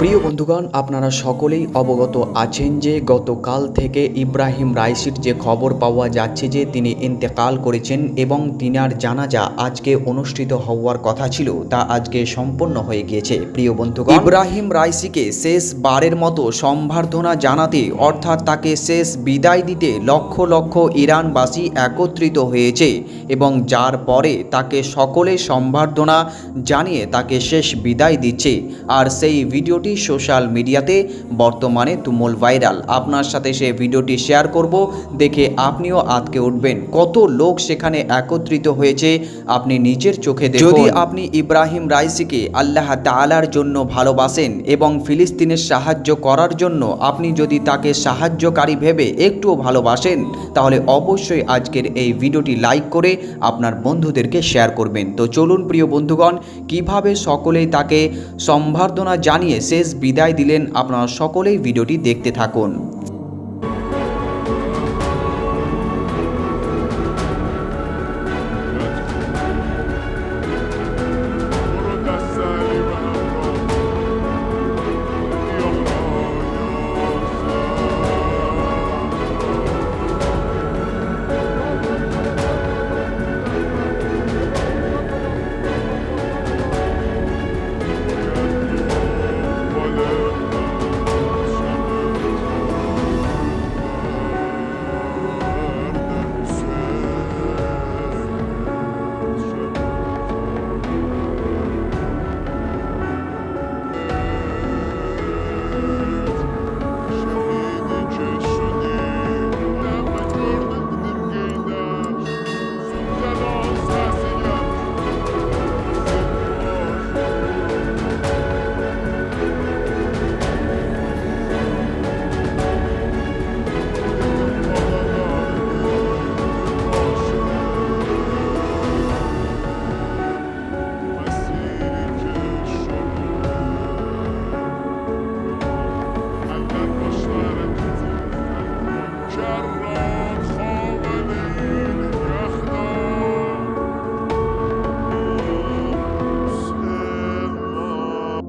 প্রিয় বন্ধুগণ, আপনারা সকলেই অবগত আছেন যে গতকাল থেকে ইব্রাহিম রাইসির যে খবর পাওয়া যাচ্ছে যে তিনি ইন্তেকাল করেছেন এবং তিনার জানাজা আজকে অনুষ্ঠিত হওয়ার কথা ছিল, তা আজকে সম্পন্ন হয়ে গিয়েছে। প্রিয় বন্ধুগণ, ইব্রাহিম রাইসিকে শেষ বারের মতো সম্বর্ধনা জানাতে, অর্থাৎ তাকে শেষ বিদায় দিতে লক্ষ লক্ষ ইরানবাসী একত্রিত হয়েছে এবং যার পরে তাকে সকলে সম্বর্ধনা জানিয়ে তাকে শেষ বিদায় দিচ্ছে। আর সেই ভিডিওটি সোশ্যাল মিডিয়াতে বর্তমানে তুমুল ভাইরাল। আপনার সাথে সে ভিডিওটি শেয়ার করব, দেখে আপনিও আতকে উঠবেন। কত লোক সেখানে একত্রিত হয়েছে, আপনি নিজের চোখে যদি আপনি ইব্রাহিম রাইসিকে আল্লাহ তাআলার জন্য ভালোবাসেন এবং ফিলিস্তিনের সাহায্য করার জন্য আপনি যদি তাকে সাহায্যকারী ভেবে একটুও ভালোবাসেন, তাহলে অবশ্যই আজকের এই ভিডিওটি লাইক করে আপনার বন্ধুদেরকে শেয়ার করবেন। তো চলুন প্রিয় বন্ধুগণ, কীভাবে সকলেই তাকে সম্বর্ধনা জানিয়ে শেষ বিদায় দিলেন আপনারা সকলেই ভিডিওটি দেখতে থাকুন।